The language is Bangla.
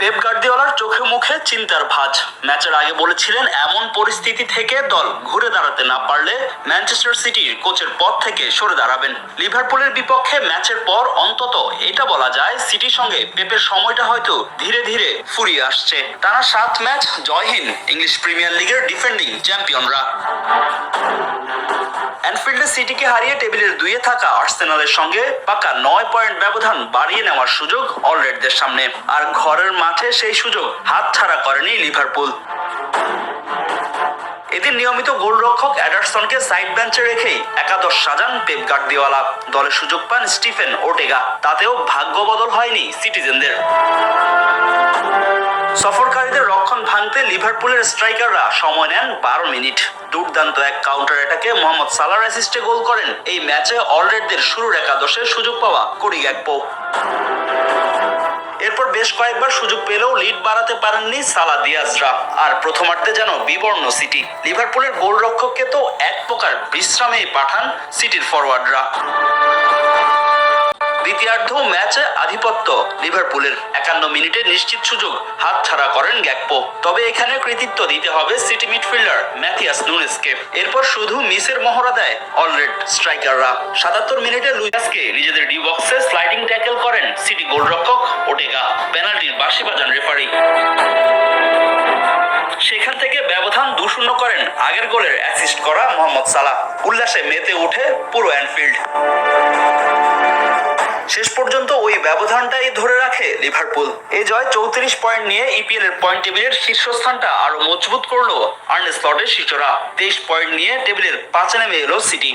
পেপ গার্দিওলার চোখে মুখে চিন্তার ভাঁজ। ম্যাচের আগে বলেছিলেন, এমন পরিস্থিতি থেকে দল ঘুরে দাঁড়াতে না পারলে ম্যানচেস্টার সিটির কোচের পদ থেকে সরে দাঁড়াবেন। লিভারপুলের বিপক্ষে ম্যাচের পর অন্তত এটা বলা যায়, সিটির সঙ্গে পেপের সময়টা হয়তো ধীরে ধীরে ফুরিয়ে আসছে। টানা সাত ম্যাচ জয়হীন ইংলিশ প্রিমিয়ার লিগের ডিফেন্ডিং চ্যাম্পিয়নরা। অ্যানফিল্ডে সিটিকে হারিয়ে টেবিলের দুইয়ে থাকা আর্সেনালের সঙ্গে পাকা নয় পয়েন্ট ব্যবধান বাড়িয়ে নেওয়ার সুযোগ অলরেডদের সামনে। আর ঘরের মাঠে সেই সুযোগ হাতছাড়া করেনি লিভারপুল। এদিন নিয়মিত গোলরক্ষক অ্যাডারসনকে সাইড বেঞ্চে রেখেই একাদশ সাজান পেপ গার্দিওয়ালা। দলে সুযোগ পান স্টিফেন ওটেগা তাতেও ভাগ্য বদল হয়নি সিটিজেনদের। সফরকারীদের রক্ষণ ভাঙতে লিভারপুলের স্ট্রাইকাররা সময় নেন বারো মিনিট। দুর্দান্ত এক কাউন্টার অ্যাটাকে মোহাম্মদ সালার অ্যাসিস্টে গোল করেন। এই ম্যাচে অলরেডদের শুরুর একাদশে সুযোগ পাওয়া কোরি গ্যাকপো এরপর বেশ কয়েকবার সুযোগ পেলেও লিড বাড়াতে পারেননি সালা দিয়াজরা আর প্রথমার্ধে যেন বিবর্ণ সিটি। লিভারপুলের গোলরক্ষককে তো এক প্রকার বিশ্রামেই পাঠান সিটির ফরওয়ার্ডরা দ্বিতীয়ার্ধ ম্যাচে আধিপত্য। লিভারপুলের একান্ন মিনিটে নিশ্চিত সুযোগ হাতছাড়া করেন গ্যাকপো। তবে এখানে কৃতিত্ব দিতে হবে সিটি মিডফিল্ডার ম্যাথিয়াস নুনেসকে। এরপর শুধু মিসের মহড়া দেয় অলরেড স্ট্রাইকাররা। সাতাত্তর মিনিটে লুইয়াসকে নিজেদের করেন সিটি গোলরক্ষক ওটেগা পেনাল্টির বাঁশি বাজান রেফারি। সেখান থেকে ব্যবধান দু শূন্য করেন আগের গোলের অ্যাসিস্ট করা মোহাম্মদ সালাহ। উল্লাসে মেতে ওঠে পুরো অ্যানফিল্ড। শেষ পর্যন্ত ওই ব্যবধানটাই ধরে রাখে লিভারপুল। এই জয় চৌত্রিশ পয়েন্ট নিয়ে ইপিএল এর পয়েন্ট টেবিলের শীর্ষস্থানটা আরও মজবুত করল আর্নেস লর্ডের শিষ্যরা। তেইশ পয়েন্ট নিয়ে টেবিলের পাঁচে নেমে এলো সিটি।